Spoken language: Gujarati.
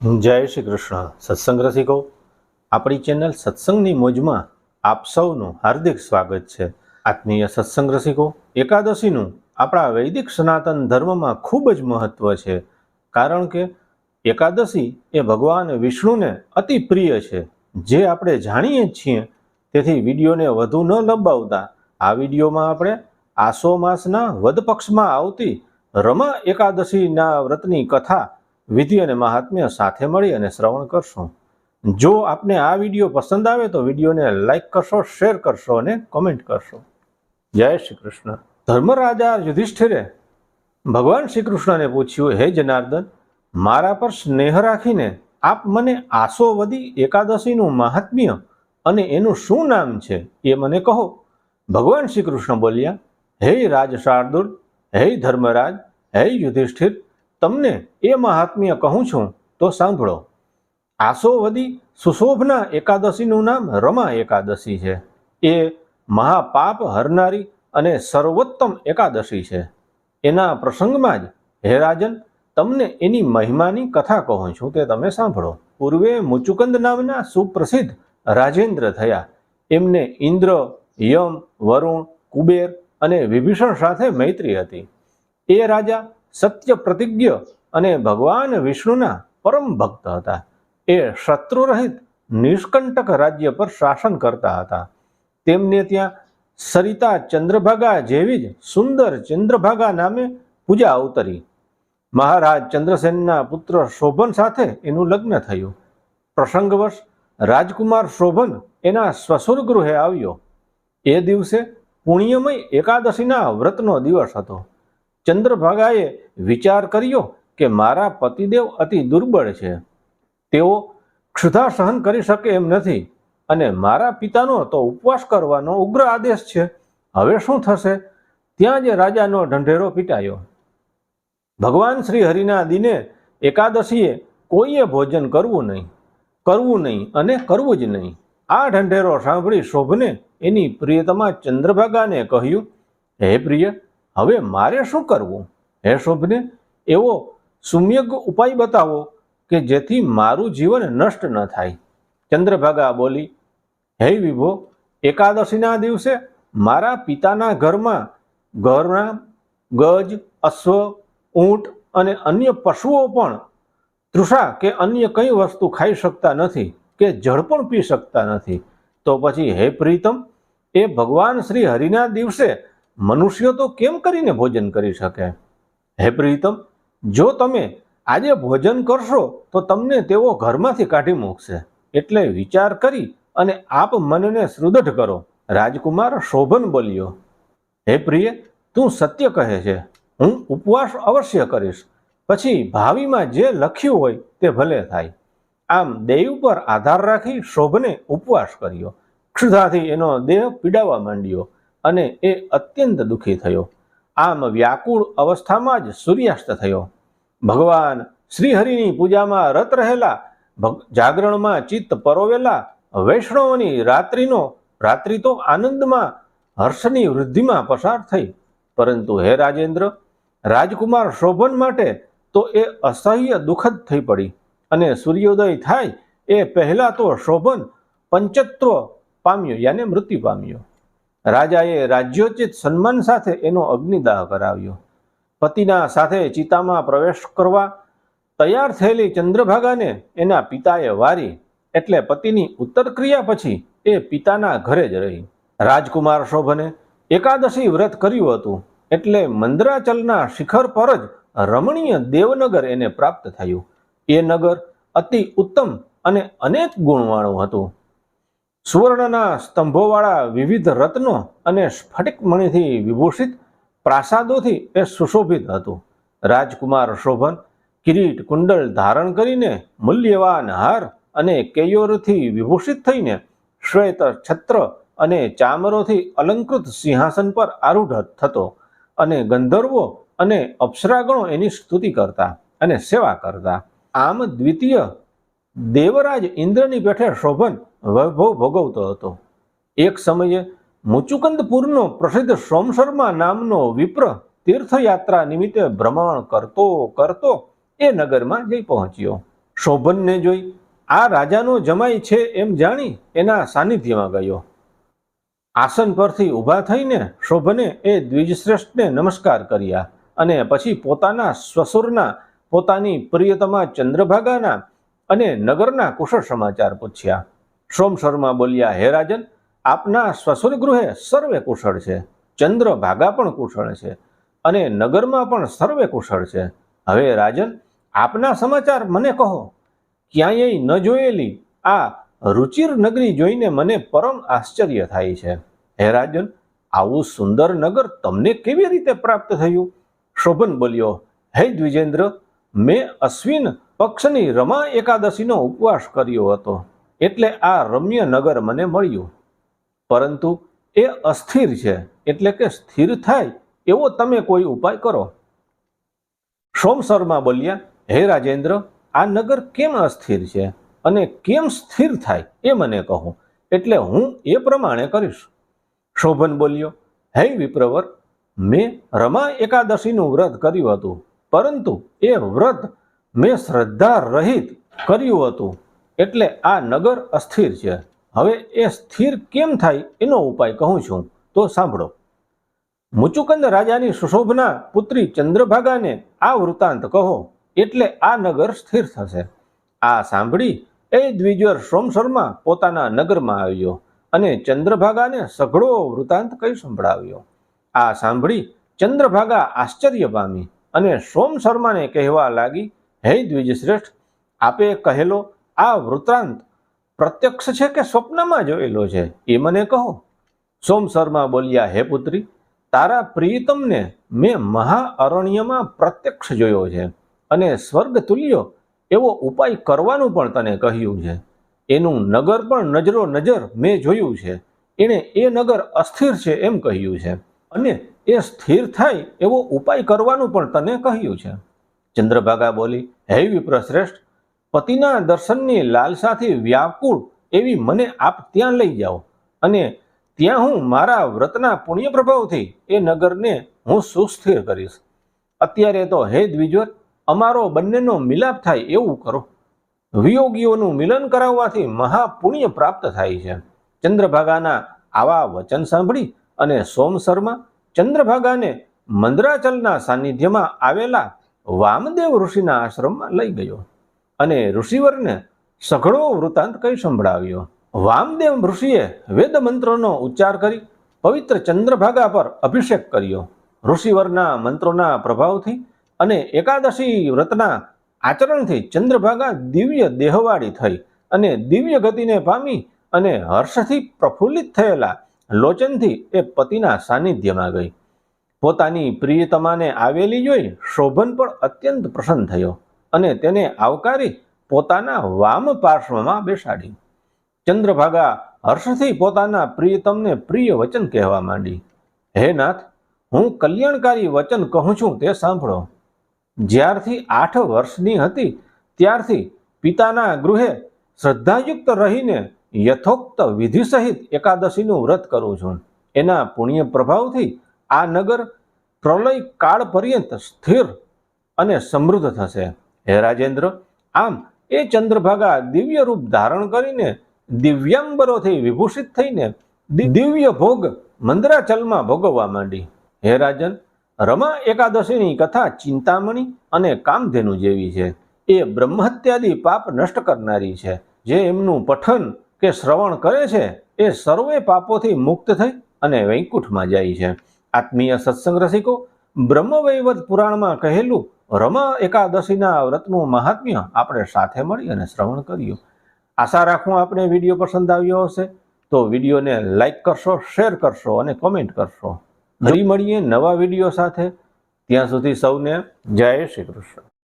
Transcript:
જય શ્રી કૃષ્ણ. સત્સંગ રસિકો, આપણી ચેનલ સત્સંગની મોજમાં આપ સૌનું હાર્દિક સ્વાગત છે. આત્મીય સત્સંગ રસિકો, એકાદશીનું આપણા વૈદિક સનાતન ધર્મમાં ખૂબ જ મહત્વ છે. કારણ કે એકાદશી એ ભગવાન વિષ્ણુને અતિ પ્રિય છે. જે આપણે જાણીએ જ છીએ, તેથી વિડીયોને વધુ ન લંબાવતા, આ વિડીયોમાં આપણે આસો માસના વધ પક્ષમાં આવતી રમા એકાદશીના વ્રતની કથા વિધિ અને મહાત્મ્ય સાથે મળી અને શ્રવણ કરશું. જો આપને આ વીડિયો પસંદ આવે તો વિડીયોને લાઈક કરશો, શેર કરશો અને કોમેન્ટ કરશો. જય શ્રી કૃષ્ણ. ધર્મરાજા યુધિષ્ઠિરે ભગવાન શ્રી કૃષ્ણને પૂછ્યું, હે જનાર્દન, મારા પર સ્નેહ રાખીને આપ મને આસોવદી એકાદશીનું મહાત્મ્ય અને એનું શું નામ છે એ મને કહો. ભગવાન શ્રી કૃષ્ણ બોલ્યા, હે રાજ શાર્દુલ હે ધર્મરાજ, હે યુધિષ્ઠિર તમને એ મહાત્મ્ય કહું છું તો સાંભળો. આસોવદી સુશોભના એકાદશીનું નામ રમા એકાદશી છે. એ મહાપાપ હરનારી અને સર્વોત્તમ એકાદશી છે. એના પ્રસંગમાં જ, હે રાજન, તમને એની મહિમાની કથા કહું છું તે તમે સાંભળો. પૂર્વે મુચુકંદ નામના સુપ્રસિદ્ધ રાજેન્દ્ર થયા. એમને ઇન્દ્ર, યમ, વરુણ, કુબેર અને વિભીષણ સાથે મૈત્રી હતી. એ રાજા સત્ય પ્રતિજ્ઞ અને ભગવાન વિષ્ણુના પરમ ભક્ત હતા. એ શત્રુરહિત, નિષ્કંટક રાજ્ય પર શાસન કરતા હતા. તેમને ત્યાં સરિતા ચંદ્રભાગા જેવી જ સુંદર ચંદ્રભાગા નામે પૂજા અવતરી. મહારાજ ચંદ્રસેનના પુત્ર શોભન સાથે એનું લગ્ન થયું. પ્રસંગવશ રાજકુમાર શોભન એના સ્વસુર ગૃહે આવ્યો. એ દિવસે પુણ્યમય એકાદશીના વ્રતનો દિવસ હતો. ચંદ્રભાગાએ વિચાર કર્યો કે મારા પતિદેવ અતિ દુર્બળ છે. તેઓ ક્ષુધા સહન કરી શકે એમ નથી અને મારા પિતાનો તો ઉપવાસ કરવાનો ઉગ્ર આદેશ છે. હવે શું થશે? ત્યાં જ રાજાનો ઢંઢેરો પીટાયો. ભગવાન શ્રી હરિના દિને એકાદશીએ કોઈએ ભોજન કરવું નહીં કરવું નહીં અને કરવું જ નહીં. આ ઢંઢેરો સાંભળી શોભને એની પ્રિયતમા ચંદ્રભાગાને કહ્યું, હે પ્રિય હવે મારે શું કરવું? હે શુભને, એવો સુમ્યગ ઉપાય બતાવો કે જેથી મારું જીવન નષ્ટ ન થાય. ચંદ્રભાગા બોલી, હે વિભો, એકાદશીના દિવસે મારા પિતાના ઘરમાં ઘરના ગજ, અશ્વ, ઊંટ અને અન્ય પશુઓ પણ તૃષા કે અન્ય કઈ વસ્તુ ખાઈ શકતા નથી કે જળ પણ પી શકતા નથી. તો પછી, હે પ્રીતમ, એ ભગવાન શ્રી હરિના દિવસે મનુષ્યો તો કેમ કરીને ભોજન કરી શકે? હે પ્રીતમ, જો તમે આજે ભોજન કરશો, તો તમને તેઓ ઘરમાંથી કાઢી મૂકશે. એટલે વિચાર કરી અને આપ મનને સુદૃઢ કરો. રાજકુમાર શોભન બોલ્યો, હે પ્રિય, તું સત્ય કહે છે. હું ઉપવાસ અવશ્ય કરીશ. પછી ભાવિમાં જે લખ્યું હોય તે ભલે થાય. આમ દેવ પર આધાર રાખી શોભને ઉપવાસ કર્યો. ક્ષુધાથી એનો દેહ પીડાવા માંડ્યો. અને એ અત્યંત દુઃખી થયો. આમ વ્યાકુળ અવસ્થામાં જ સૂર્યાસ્ત થયો. ભગવાન શ્રીહરિની પૂજામાં રત રહેલા જાગરણમાં ચિત્ત પરોવેલા, વૈષ્ણવની રાત્રિનો, રાત્રિ તો આનંદમાં, હર્ષની વૃદ્ધિમાં પસાર થઈ. પરંતુ હે રાજેન્દ્ર, રાજકુમાર શોભન માટે તો એ અસહ્ય દુઃખદ થઈ પડી અને સૂર્યોદય થાય એ પહેલાં તો શોભન પંચત્વ પામ્યો, યાને મૃત્યુ પામ્યો. રાજાએ રાજ્યોચિત સન્માન સાથે એનો અગ્નિદાહ કરાવ્યો. પતિના સાથે ચિતામાં પ્રવેશ કરવા તૈયાર થયેલી ચંદ્રભાગાને એના પિતાએ વારી એટલે પતિની ઉત્તર ક્રિયા પછી એ પિતાના ઘરે જ રહી. રાજકુમાર શોભને એકાદશી વ્રત કર્યું હતું એટલે મંદરાચલના શિખર પર જ રમણીય દેવનગર એને પ્રાપ્ત થયું. એ નગર અતિ ઉત્તમ અને અનેક ગુણવાળું હતું. સુવર્ણના સ્તંભોવાળા વિવિધ રત્નો અને સ્ફટિક મણીથી વિભૂષિત પ્રાસાદોથી એ સુશોભિત હતું. રાજકુમાર શોભન, કિરીટ કુંડળ ધારણ કરીને મૂલ્યવાન હાર અને કેયોરથી વિભૂષિત થઈને શ્વેત છત્ર અને ચામરોથી અલંકૃત સિંહાસન પર આરૂઢ થતો અને ગંધર્વો અને અપ્સરાગણો એની સ્તુતિ કરતા અને સેવા કરતા. આમ દ્વિતીય દેવરાજ ઇન્દ્રની પેઠે શોભન વૈભવ ભોગવતો હતો. એક સમયે મુચુકંદપુરનો પ્રસિદ્ધ સોમશર્મા નામનો વિપ્ર તીર્થયાત્રા નિમિત્તે ભ્રમણ કરતો કરતો એ નગરમાં જઈ પહોંચ્યો. શોભનને જોઈ આ રાજાનો જમાઈ છે એમ જાણી એના સાનિધ્યમાં ગયો. આસન પરથી ઊભા થઈને શોભને એ દ્વિજશ્રેષ્ઠને નમસ્કાર કર્યા અને પછી પોતાના સ્વસુરના પોતાની પ્રિયતમા ચંદ્રભાગાના અને નગરના કુશળ સમાચાર પૂછ્યા. સોમ શર્મા બોલ્યા, હે રાજન, આપના સ્વસુર ગૃહે સર્વે કુશળ છે. ચંદ્રભાગા પણ કુશળ છે અને નગરમાં પણ સર્વે કુશળ છે. હવે રાજન, આપના સમાચાર મને કહો. ક્યાંય ન જોયેલી આ રુચિર નગરી જોઈને મને પરમ આશ્ચર્ય થાય છે. હે રાજન, આવું સુંદર નગર તમને કેવી રીતે પ્રાપ્ત થયું? શોભન બોલ્યો, હે દ્વિજેન્દ્ર, મેં અશ્વિન પક્ષની રમા એકાદશીનો ઉપવાસ કર્યો હતો. એટલે આ રમ્ય નગર મને મળ્યું. પરંતુ એ અસ્થિર છે, એટલે કે સ્થિર થાય એવો તમે કોઈ ઉપાય કરો. સોમ શર્મા બોલ્યા, હે રાજેન્દ્ર, આ નગર કેમ અસ્થિર છે અને કેમ સ્થિર થાય એ મને કહો, એટલે હું એ પ્રમાણે કરીશ. શોભન બોલ્યો, હે વિપ્રવર, મેં રમા એકાદશીનું વ્રત કર્યું હતું, પરંતુ એ વ્રત મેં શ્રદ્ધા રહિત કર્યું હતું. એટલે આ નગર અસ્થિર છે. હવે એ સ્થિર કેમ થાય એનો ઉપાય કહું છું. તો સાંભળો. મુચુકંદ રાજાની સુશોભના પુત્રી ચંદ્રભાગાને આ વૃત્તાંત કહો. એટલે આ નગર સ્થિર થશે. આ સાંભળી એ દ્વિજર સોમ શર્મા પોતાના નગરમાં આવ્યો અને ચંદ્રભાગાને સઘળો વૃત્તાંત કહી સંભળાવ્યો. આ સાંભળી ચંદ્રભાગા આશ્ચર્ય પામી અને સોમ શર્માને કહેવા લાગી હે દ્વિજશ્રેષ્ઠ, આપે કહેલો, આ વૃત્તાંત પ્રત્યક્ષ છે કે સ્વપ્નમાં જોયેલો છે? એ મને કહો. સોમ શર્મા બોલ્યા, હે પુત્રી, તારા પ્રિયતમને મેં મહાઅરણ્યમાં પ્રત્યક્ષ જોયો છે અને સ્વર્ગ તુલ્યો એવો ઉપાય કરવાનું પણ તને કહ્યું છે. એનું નગર પણ નજરો નજર મેં જોયું છે. એણે એ નગર અસ્થિર છે એમ કહ્યું છે અને એ સ્થિર થાય એવો ઉપાય કરવાનું પણ તને કહ્યું છે. ચંદ્રભાગા બોલી, હે વિપ્રશ્રેષ્ઠ, પતિના દર્શનની લાલસાથી વ્યાકુળ એવી મને આપ ત્યાં લઈ જાઓ અને ત્યાં હું મારા વ્રતના પુણ્ય પ્રભાવથી એ નગરને હું સુસ્થિર કરીશ. અત્યારે તો હે દ્વિજ્વર અમારો બંનેનો મિલાપ થાય એવું કરો. વિયોગીઓનું મિલન કરાવવાથી મહાપુણ્ય પ્રાપ્ત થાય છે. ચંદ્રભાગાના આવા વચન સાંભળી અને સોમ શર્મા ચંદ્રભાગાને મંદરાચલના સાનિધ્યમાં આવેલા વામદેવ ઋષિના આશ્રમમાં લઈ ગયો અને ઋષિવરને સઘળો વૃત્તાંત કહી સંભળાવ્યો? વામદેવ ઋષિએ વેદ મંત્રોનો ઉચ્ચાર કરી પવિત્ર ચંદ્રભાગા પર અભિષેક કર્યો. ઋષિવરના મંત્રોના પ્રભાવથી અને એકાદશી વ્રતના આચરણથી ચંદ્રભાગા દિવ્ય દેહવાળી થઈ અને દિવ્ય ગતિને પામી અને હર્ષથી પ્રફુલ્લિત થયેલા લોચનથી એ પતિના સાનિધ્યમાં ગઈ. પોતાની પ્રિયતમાને આવેલી જોઈ શોભન પણ અત્યંત પ્રસન્ન થયો અને તેને આવકારી પોતાના વામ પાર્શ્વમાં બેસાડી. ચંદ્રભાગા હર્ષથી પોતાના પ્રિયતમને પ્રિય વચન કહેવા માંડી. હે નાથ, હું કલ્યાણકારી વચન કહું છું તે સાંભળો. જ્યારથી આઠ વર્ષની હતી, ત્યારથી પિતાના ગૃહે શ્રદ્ધાયુક્ત રહીને યથોક્ત વિધિ સહિત એકાદશીનું વ્રત કરું છું. એના પુણ્ય પ્રભાવથી આ નગર પ્રલય કાળ પર્યંત સ્થિર અને સમૃદ્ધ થશે. હે રાજેન્દ્ર, આમ એ ચંદ્રભાગા દિવ્ય રૂપ ધારણ કરીને દિવ્યાંબરોથી વિભૂષિત થઈને દિવ્ય ભોગ મંદરાચલમાં ભોગવવા માંડી. હે રાજન, રમા એકાદશીની કથા ચિંતામણી અને કામધેનુ જેવી છે. એ બ્રહ્મહત્યાદી પાપ નષ્ટ કરનારી છે. જે એમનું પઠન કે શ્રવણ કરે છે, એ સર્વે પાપોથી મુક્ત થઈ અને વૈકુંઠમાં જાય છે. આત્મીય સત્સંગ રસિકો, બ્રહ્મવૈવત પુરાણમાં કહેલું રમા એકાદશીના વ્રતનું મહાત્મ્ય આપણે સાથે મળી અને શ્રવણ કર્યું આશા રાખું આપણે વીડિયો પસંદ આવ્યો હશે. તો વિડીયોને લાઇક કરશો, શેર કરશો અને કોમેન્ટ કરશો. ફરી મળીએ નવા વીડિયો સાથે. ત્યાં સુધી સૌને જય શ્રી કૃષ્ણ.